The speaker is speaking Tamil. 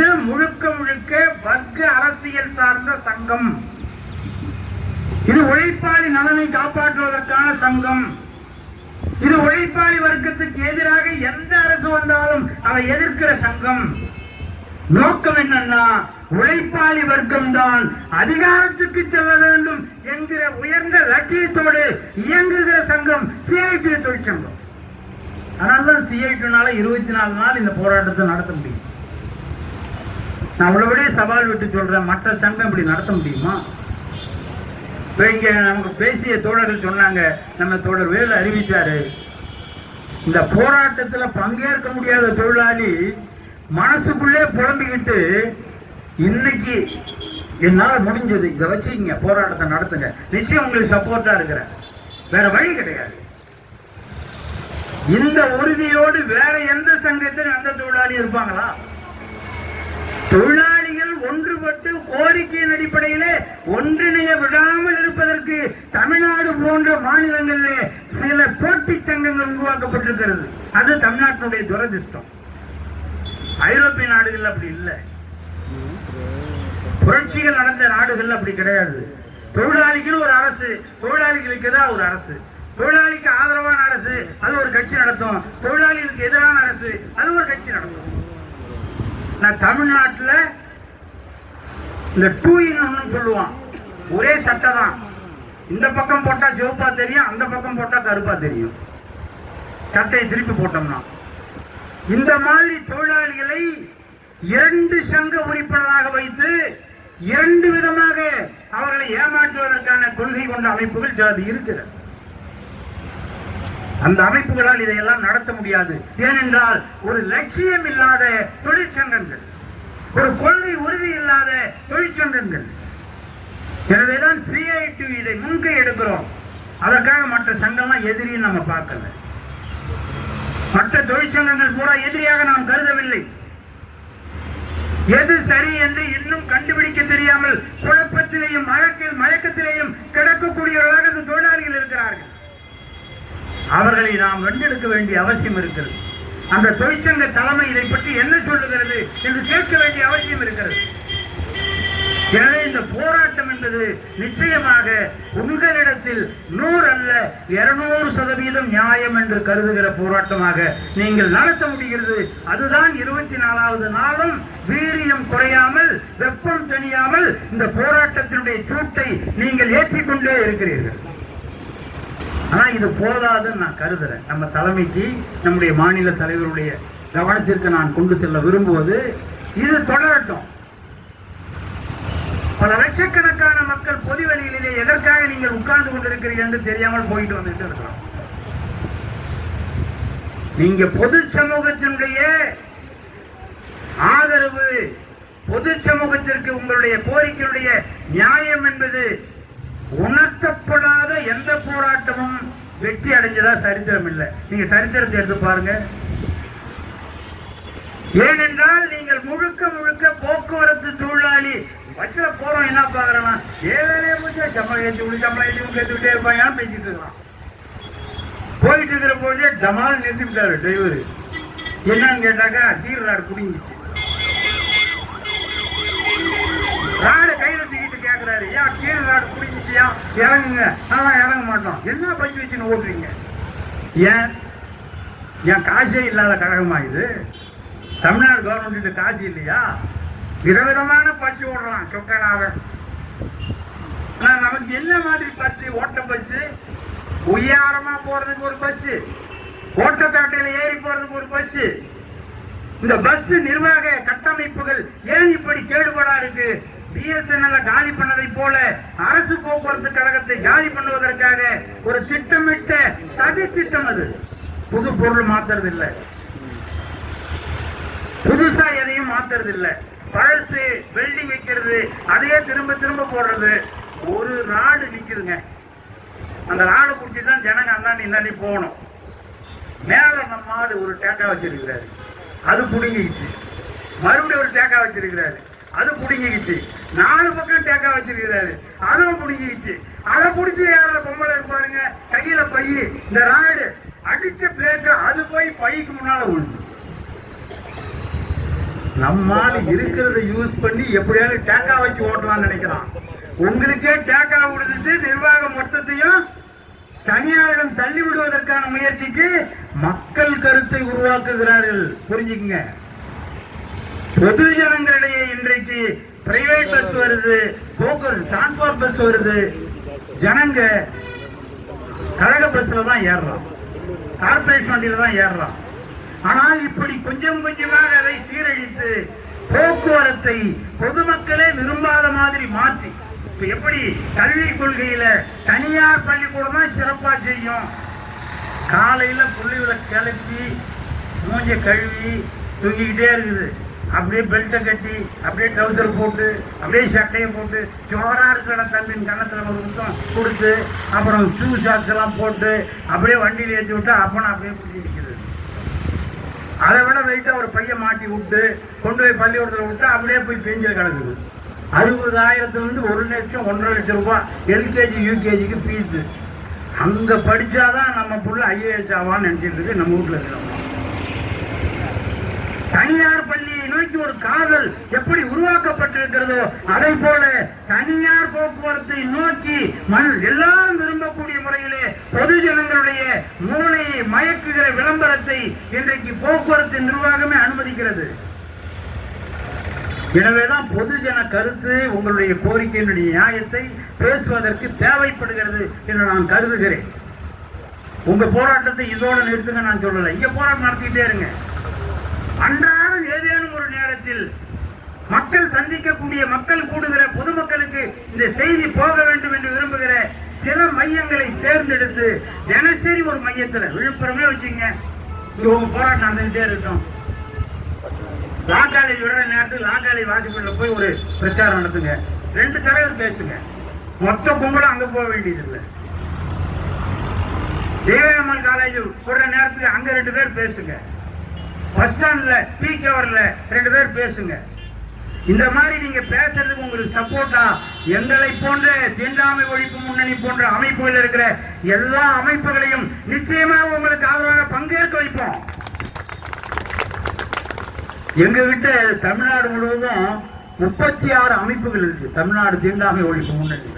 இது முழுக்க முழுக்க வர்க்க அரசியல் சார்ந்த சங்கம். இது உழைப்பாளி நலனை காப்பாற்றுவதற்கான சங்கம். இது உழைப்பாளி வர்க்கத்துக்கு எதிராக எந்த அரசு வந்தாலும் அதை எதிர்க்கிற சங்கம். நோக்கம் என்னன்னா உழைப்பாளி வர்க்கம் தான் அதிகாரத்துக்கு செல்ல வேண்டும் என்கிற உயர்ந்த லட்சியத்தோடு இயங்குகிற சங்கம் சிஐடி தொழிற்சங்கம். அதனாலதான் சிஐடினால இருபத்தி நாலு நாள் இந்த போராட்டத்தை நடத்த முடியும். நான் உள்ளபடியே சவால் விட்டு சொல்றேன் மற்ற சங்கம் இப்படி நடத்த முடியுமா? இப்போ இங்கே நமக்கு பேசிய தோழர்கள் சொன்னாங்க நம்ம தோழர் வேலு அறிவிச்சாரு இந்த போராட்டத்துல பங்கேற்க முடியாத தொழிலாளி மனசுக்குள்ளே புலம்பிக்கிட்டு இன்னைக்கு என்னால முடிஞ்சது இதை வச்சுக்கிங்க போராட்டத்தை நடத்துங்க. நிச்சயம் உங்களுக்கு சப்போர்ட்டா இருக்கிறேன் வேற வழி கிடையாது. இந்த உறுதியோடு வேற எந்த சங்கத்தில் எந்த தொழிலாளி இருப்பாங்களா? தொழிலாளிகள் ஒன்றுபட்டு கோரிக்கையின் அடிப்படையிலே ஒன்றிணைய விடாமல் இருப்பதற்கு தமிழ்நாடு போன்ற மாநிலங்களிலே சில போட்டி சங்கங்கள் உருவாக்கப்பட்டிருக்கிறது. அது தமிழ்நாட்டினுடைய துரதிர்ஷ்டம். ஐரோப்பிய நாடுகள் அப்படி இல்லை. புரட்சிகள் நடந்த நாடுகள் அப்படி கிடையாது. தொழிலாளிகள் ஒரு அரசு தொழிலாளிகளுக்கு எதிராக ஒரு அரசு. தொழிலாளிக்கு ஆதரவான அரசு அது ஒரு கட்சி நடத்தும். தொழிலாளிகளுக்கு எதிரான அரசு அது ஒரு கட்சி நடத்தும். நான் தமிழ்நாட்டில் இந்த டூ இன் ஒன்று சொல்லுவான். ஒரே சட்டை தான். இந்த பக்கம் போட்டால் சிவப்பாக தெரியும் அந்த பக்கம் போட்டால் கருப்பாக தெரியும். சட்டையை திருப்பி போட்டோம்னா. இந்த மாதிரி தொழிலாளிகளை இரண்டு சங்க உறுப்பினராக வைத்து இரண்டு விதமாக அவர்களை ஏமாற்றுவதற்கான கொள்கை கொண்ட அமைப்புகள் அது இருக்கிறது. அந்த அமைப்புகளால் இதையெல்லாம் நடத்த முடியாது. ஏனென்றால் ஒரு லட்சியம் இல்லாத தொழிற்சங்கங்கள் ஒரு கொள்கை உறுதி இல்லாத தொழிற்சங்கங்கள். எனவேதான் சிஐடி இதை முன்கை எடுக்கிறோம். அதற்காக மற்ற சங்கம்லாம் எதிரின்னு நம்ம பார்க்கல. மற்ற தொழிற்சங்கங்கள் பூரா எதிரியாக நாம் கருதவில்லை. எது சரி என்று இன்னும் கண்டுபிடிக்க தெரியாமல் குழப்பத்திலேயும் மயக்க மயக்கத்திலேயும் கிடக்கக்கூடியவர்களாக இந்த தொழிலாளிகள் இருக்கிறார்கள். அவர்களை நாம் வென்றெடுக்க வேண்டிய அவசியம் இருக்கிறது. அந்த தொழிற்சங்க தலைமை இதை பற்றி என்ன சொல்லுகிறது என்று கேட்க வேண்டிய அவசியம் இருக்கிறது. எனவே இந்த போராட்டம் என்பது நிச்சயமாக உங்களிடத்தில் நூறு அல்ல இருநூறு சதவீதம் நியாயம் என்று கருதுகிற போராட்டமாக நீங்கள் நடத்த முடிகிறது. அதுதான் இருபத்தி நாலாவது நாளும் வீரியம் குறையாமல் வெப்பம் தணியாமல் இந்த போராட்டத்தினுடைய சூட்டை நீங்கள் ஏற்றிக்கொண்டே இருக்கிறீர்கள். ஆனா இது போதாதுன்னு நான் கருதுறேன். நம்ம தலைமைக்கு நம்முடைய மாநில தலைவருடைய கவனத்திற்கு நான் கொண்டு செல்ல விரும்புவது இது தொடரட்டும். பல லட்சக்கணக்கான மக்கள் பொதுவெளியிலே எதற்காக நீங்கள் உட்கார்ந்து கொண்டிருக்கிறீர்கள் என்று தெரியாமல் போயிட்டு வந்துட்டு இருக்கலாம் நீங்க பொது சமூகத்தினுடைய ஆதரவு பொது சமூகத்திற்கு உங்களுடைய கோரிக்கையுடைய நியாயம் என்பது உணர்த்தப்படாத எந்த போராட்டமும் வெற்றி அடைஞ்சதா சரித்திரம் இல்லை. நீங்க சரித்திரத்தை எடுத்து பாருங்க. ஏனென்றால் நீங்கள் முழுக்க முழுக்க போக்குவரத்து தொழிலாளி. பஸ்ல போறோம் என்ன பாக்குறோம் ஏழையே முடிஞ்சா சம்பளம் ஏற்றி விடு சம்பளம் ஏற்றி கேட்டுக்கிட்டே இருப்பான் ஏன் பேசிட்டு இருக்கான்? போயிட்டு இருக்கிற போதே டமால் நிறுத்திவிட்டாரு டிரைவர். என்னன்னு கேட்டாக்கா தீர் ராடு குடிங்கிச்சு. ராடு கையில கேக்குறாரு ஏன் கீழே நாடு குடிச்சிச்சியா இறங்குங்க. நான் இறங்க மாட்டோம். என்ன பஞ்சு வச்சுன்னு ஓட்டுறீங்க? ஏன்? என் காசே இல்லாத கழகமா இது? தமிழ்நாடு கவர்மெண்ட் காசு இல்லையா? விதவிதமான பச்சு ஓடுறான் சொக்கனாக நமக்கு என்ன மாதிரி பச்சு ஓட்ட பச்சு உயாரமா போறதுக்கு ஒரு பஸ். ஓட்டத்தாட்டையில ஏறி போறதுக்கு ஒரு பஸ். இந்த பஸ் நிர்வாக கட்டமைப்புகள் ஏன் இப்படி கேடுபடா இருக்கு பிஎஸ்என்எல் காலி பண்ணதை போல அரசு போக்குவரத்து கழகத்தை காலி பண்ணுவதற்காக ஒரு திட்டமிட்ட சதி திட்டம் அது. புது பொருள் மாத்துறது இல்லை புதுசா எதையும் மாத்துறது இல்லை பழசு வெல்டிங் வைக்கிறது அதையே திரும்ப திரும்ப போடுறது. ஒரு ராடு நிக்குதுங்க. அந்த ராடு பிடிச்சிட்டு தான் ஜனங்க அந்தாண்டி இந்தாண்டி போகணும். மேல நம்ம ஆடு ஒரு டேக்கா வச்சிருக்கிறாரு. அது புடுங்கிக்கிச்சு. மறுபடியும் ஒரு டேக்கா வச்சிருக்கிறாரு. அது பிடிங்கிக்கிச்சு. நாலு பக்கம் டேக்கா வச்சிருக்கிறாரு. அதுவும் பிடிங்கிக்கிச்சு. அதை பிடிச்சி யாரோட பொம்பளை இருப்பாருங்க கையில பை. இந்த ராடு அடிச்ச பிளேட்டு அது போய் பைக்கு முன்னால விழுந்து நம்மால் இருக்கிறத யூஸ் பண்ணி எப்படியாவது டேக்கா வச்சு ஓட்டலாம்னு நினைக்கிறான். உங்களுக்கே டேக்கா விடுத்துட்டு நிர்வாகம் மொத்தத்தையும் தனியாரிடம் தள்ளி விடுவதற்கான முயற்சிக்கு மக்கள் கருத்தை உருவாக்குகிறார்கள். புரிஞ்சுக்குங்க. பொது ஜனங்களிடையே இன்றைக்கு பிரைவேட் பஸ் வருது போக்குவரத்து டிரான்ஸ்போர்ட் பஸ் வருது. ஜனங்க கழக பஸ்ல தான் ஏறுறான். கார்பரேட் வண்டியில தான் ஏறுறான். ஆனால் இப்படி கொஞ்சம் கொஞ்சமாக அதை சீரழித்து போக்குவரத்தை பொதுமக்களே விரும்பாத மாதிரி மாற்றி. இப்ப எப்படி கல்வி கொள்கையில தனியார் பள்ளிக்கூடம் தான் சிறப்பா செய்யும்? காலையில புள்ளிகளை கிளப்பி மூஞ்ச கழுவி தூங்கிக்கிட்டே இருக்குது. அப்படியே பெல்ட்டை கட்டி அப்படியே ட்ரௌசர் போட்டு அப்படியே சட்டையை போட்டு ஜோராக இருக்கிற தம்பின் கன்னத்தில் ஒரு முத்தம் கொடுத்து அப்புறம் ஷூ ஷாக்ஸ் எல்லாம் போட்டு அப்படியே வண்டியில் ஏற்றி விட்டு அப்பனை அப்படியே பிடிச்சி நிற்கிறது அதை விட வெயிட்டாக ஒரு பையன் மாட்டி விட்டு கொண்டு போய் பள்ளிக்கூடத்தில் விட்டு அப்படியே போய் பெஞ்சில் கிடக்குது. அறுபதாயிரத்துலேருந்து ஒரு லட்சம் ஒன்றரை லட்சம் ரூபாய் எல்கேஜி யூகேஜிக்கு ஃபீஸு அங்கே படித்தாதான் நம்ம புள்ள ஐஏஎஸ் ஆவான்னு நினச்சிட்டு இருக்கு நம்ம வீட்டில் இருக்கிறோம் தனியார் பள்ளி நோக்கி ஒரு காதல் எப்படி உருவாக்கப்பட்டிருக்கிறதோ அதை போல தனியார் போக்குவரத்தை நோக்கி மண் எல்லாரும் விரும்பக்கூடிய முறையிலே பொது ஜனங்களுடைய மூளையை மயக்குகிற விளம்பரத்தை இன்றைக்கு போக்குவரத்து நிர்வாகமே அனுமதிக்கிறது. எனவேதான் பொதுஜன கருத்து உங்களுடைய கோரிக்கையினுடைய நியாயத்தை பேசுவதற்கு தேவைப்படுகிறது என்று நான் கருதுகிறேன். உங்க போராட்டத்தை இதோட நிறுத்துங்க நான் சொல்லலை. இங்க போராட்டம் நடத்திக்கிட்டே இருங்க. அன்றா ஒரு நேரத்தில் மக்கள் சந்திக்கக்கூடிய மக்கள் கூடுகிற பொதுமக்களுக்கு இந்த செய்தி போக வேண்டும் என்று விரும்புகிற சில மையங்களை தேர்ந்தெடுத்து தினசரி ஒரு மையத்தில் விழுப்புரமே வச்சுங்க. உங்க போராட்டம் நடந்துகிட்டே இருக்கும். லா காலேஜ் விடுற நேரத்துக்கு லா காலேஜ் போய் ஒரு பிரச்சாரம் நடத்துங்க. ரெண்டு தலைவர் பேசுங்க. மொத்த கும்பலும் அங்க போக வேண்டியது இல்லை தேவயம்மன் காலேஜ் விடுற நேரத்துக்கு அங்க ரெண்டு பேர் பேசுங்க. பஸ் ஸ்டாண்ட்ல பீக் கவர்ல ரெண்டு பேர் பேசுங்க. இந்த மாதிரி நீங்க பேசுறதுக்கு உங்களுக்கு சப்போர்ட்டா எங்களை போன்ற தீண்டாமை ஒழிப்பு முன்னணி போன்ற அமைப்புகள் இருக்கிற எல்லா அமைப்புகளையும் நிச்சயமாக உங்களுக்கு ஆதரவாக பங்கேற்க வைப்போம். எங்ககிட்ட தமிழ்நாடு முழுவதும் முப்பத்தி ஆறு அமைப்புகள் இருக்கு. தமிழ்நாடு தீண்டாமை ஒழிப்பு முன்னணி.